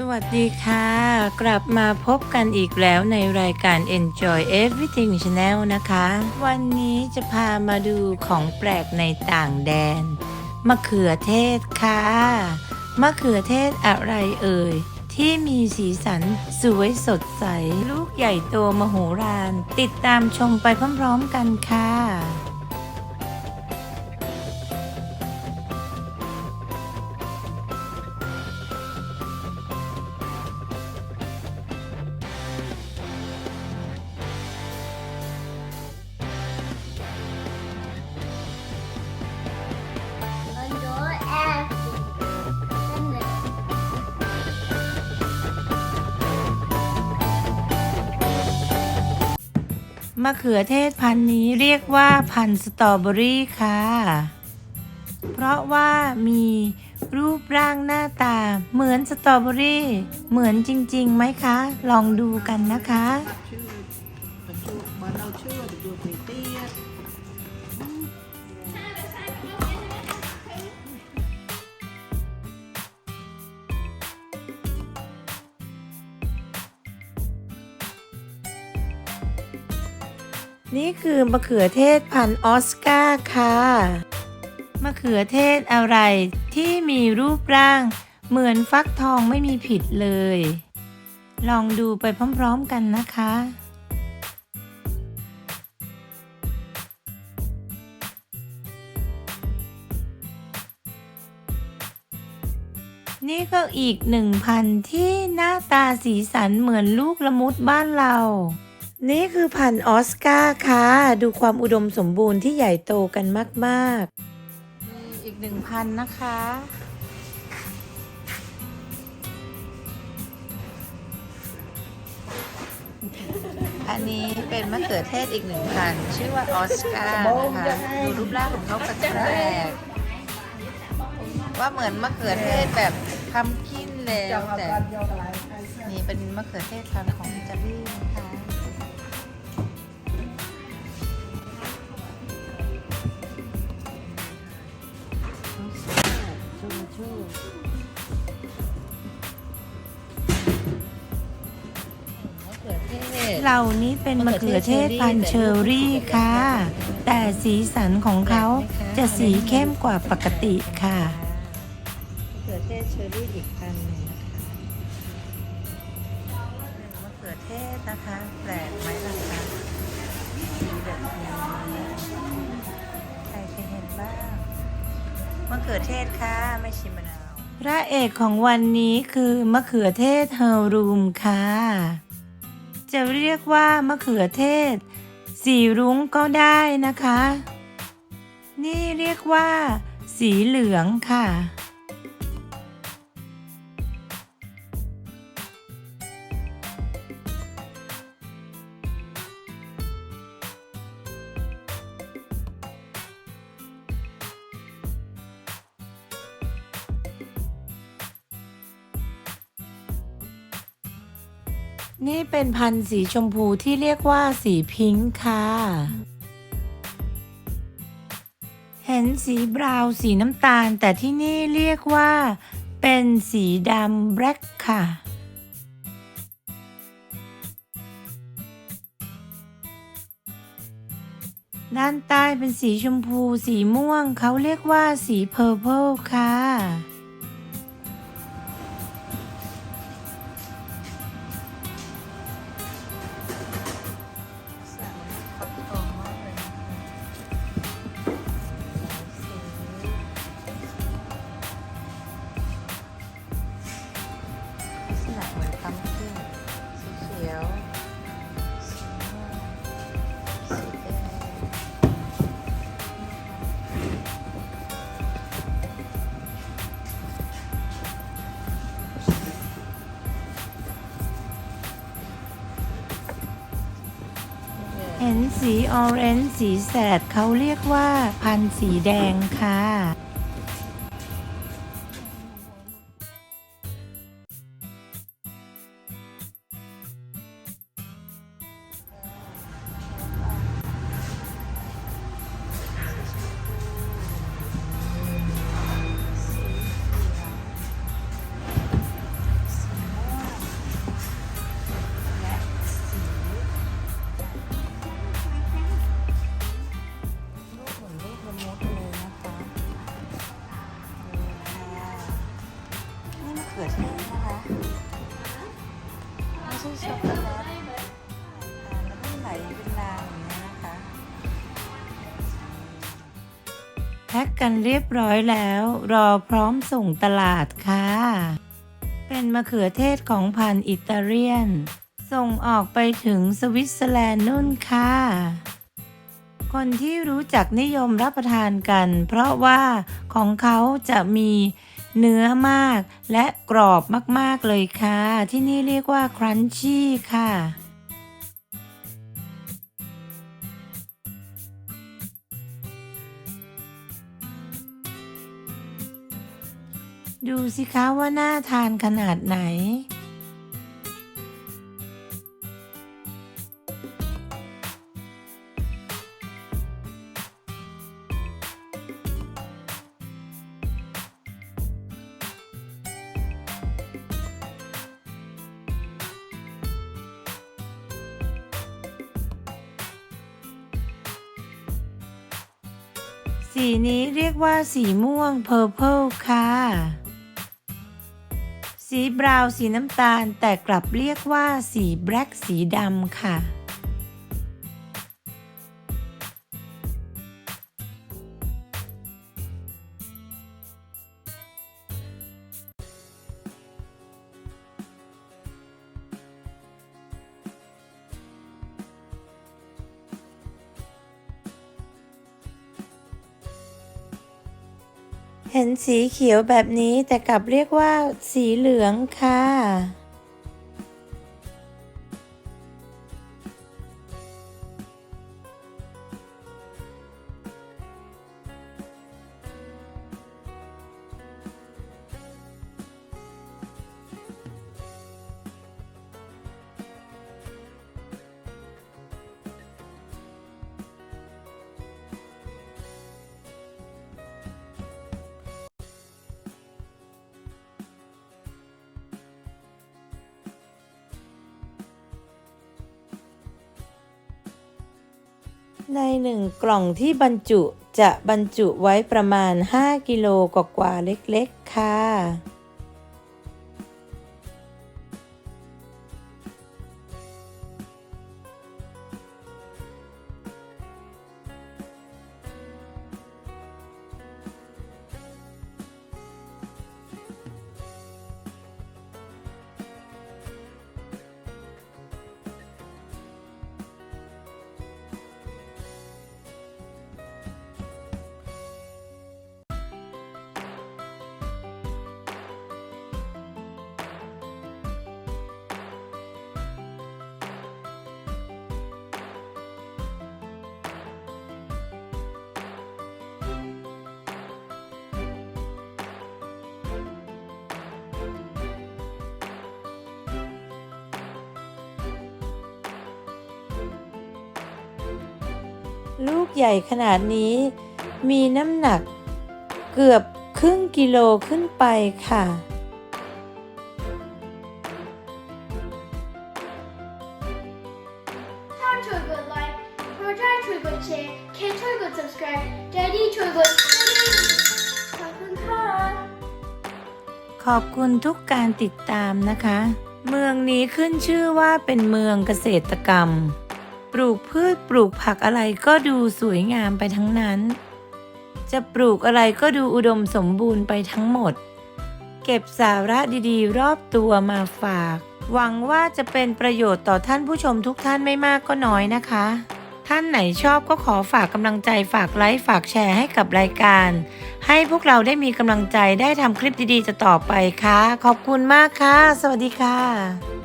สวัสดีค่ะ กลับมาพบกันอีกแล้วในรายการ Enjoy Everything Channel นะคะ วันนี้จะพามาดูของแปลกในต่างแดน มะเขือเทศค่ะ มะเขือเทศอะไรเอ่ย ที่มีสีสันสวยสดใส ลูกใหญ่โตมโหฬารติดตามชมไปพร้อมๆกันค่ะ มะเขือเทศพันธุ์นี้เรียกว่าพันธุ์สตรอเบอรี่ค่ะ เพราะว่ามีรูปร่างหน้าตาเหมือนสตรอเบอรี่ เหมือนจริงๆไหมคะ ลองดูกันนะคะ นี่คือมะเขือเทศพันธุ์ออสการ์ค่ะ มะเขือเทศอะไรที่มีรูปร่าง เหมือนฟักทองไม่มีผิดเลย ลองดูไปพร้อมๆกันนะคะ นี่ก็อีกหนึ่งพันที่หน้าตาสีสันเหมือนลูกละมุดบ้านเรา นี่คือพันออสการ์ค่ะ ดูความอุดมสมบูรณ์ที่ใหญ่โตกันมากๆนี่อีกหนึ่งพันนะคะ อันนี้เป็นมะเขือเทศอีกหนึ่งพันชื่อว่าออสการ์นะคะดูรูปร่างของเขาก็จะแปลกว่าเหมือนมะเขือเทศแบบพัมกินแล้วแต่นี่เป็นมะเขือเทศพันธุ์ของอิตาลีนะคะ ชูชูมะเขือเทศ เหล่านี้เป็นมะเขือเทศพันธุ์เชอรี่ค่ะ แต่สีสันของเขาจะสีเข้มกว่าปกติค่ะ มะเขือเทศเชอรี่อีกพันหนึ่งนะคะมะเขือเทศนะคะ แปลกไหมล่ะคะสีแบบนี้ใครเคยเห็นบ้าง มะเขือเทศค่ะไม่ชิมมะนาว พระเอกของวันนี้คือมะเขือเทศเฮอรูมค่ะ จะเรียกว่ามะเขือเทศ สีรุ้งก็ได้นะคะ นี่เรียกว่า สีเหลืองค่ะ นี่เป็นพันธุ์สีชมพูที่เรียกว่าสีพิงค์ค่ะ เห็นสีบราวน์สีน้ำตาล แต่ที่นี่เรียกว่าเป็นสีดำแบล็กค่ะ ด้านใต้เป็นสีชมพูสีม่วงเขาเรียกว่าสีเพอร์เพลค่ะ สีออเรนจ์สีแสดเขาเรียกว่าพันธุ์สีแดงค่ะ ไม่ช็อกโกแลตทานแล้วมันไหลเป็นรางอย่างนี้นะคะแพ็กกันเรียบร้อยแล้ว รอพร้อมส่งตลาดค่ะ เป็นมะเขือเทศของพันธุ์อิตาเลียน ส่งออกไปถึงสวิตเซอร์แลนด์นู่นค่ะ คนที่รู้จักนิยมรับประทานกัน เพราะว่าของเขาจะมี เนื้อมากและกรอบมากๆเลยค่ะ ที่นี่เรียกว่าครันชี่ค่ะดูสิคะว่าน่าทานขนาดไหน สีนี้เรียกว่าสีม่วง Purple ค่ะ สีบราวน์สีน้ำตาลแต่กลับเรียกว่าสีแบล็กสีดำค่ะ เห็นสีเขียวแบบนี้แต่กลับเรียกว่าสีเหลืองค่ะ ในหนึ่งกล่องที่บรรจุจะบรรจุไว้ประมาณ 5 กิโลกว่าๆเล็กๆ ค่ะ ลูกใหญ่ขนาดนี้ มีน้ำหนักเกือบครึ่งกิโลขึ้นไปค่ะถ้าช่วยกดไลค์โปรดได้ช่วยกดแชร์แค่ช่วยกด subscribe แดดดี้ช่วยกดกระดิ่งขอบคุณค่ะ ขอบคุณทุกการติดตามนะคะ เมืองนี้ขึ้นชื่อว่าเป็นเมืองเกษตรกรรมป ลูกพืชปลูกผักอะไรก็ดูสวยงามไปทั้งนั้น จะปลูกอะไรก็ดูอุดมสมบูรณ์ไปทั้งหมด เก็บสาระดีๆ รอบตัวมาฝาก หวังว่าจะเป็นประโยชน์ต่อท่านผู้ชมทุกท่านไม่มากก็น้อยนะคะ ท่านไหนชอบก็ขอฝากกำลังใจฝากไลค์ฝากแชร์ให้กับรายการ ให้พวกเราได้มีกำลังใจได้ทำคลิปดีๆจะต่อไปค่ะ ขอบคุณมากค่ะ สวัสดีค่ะ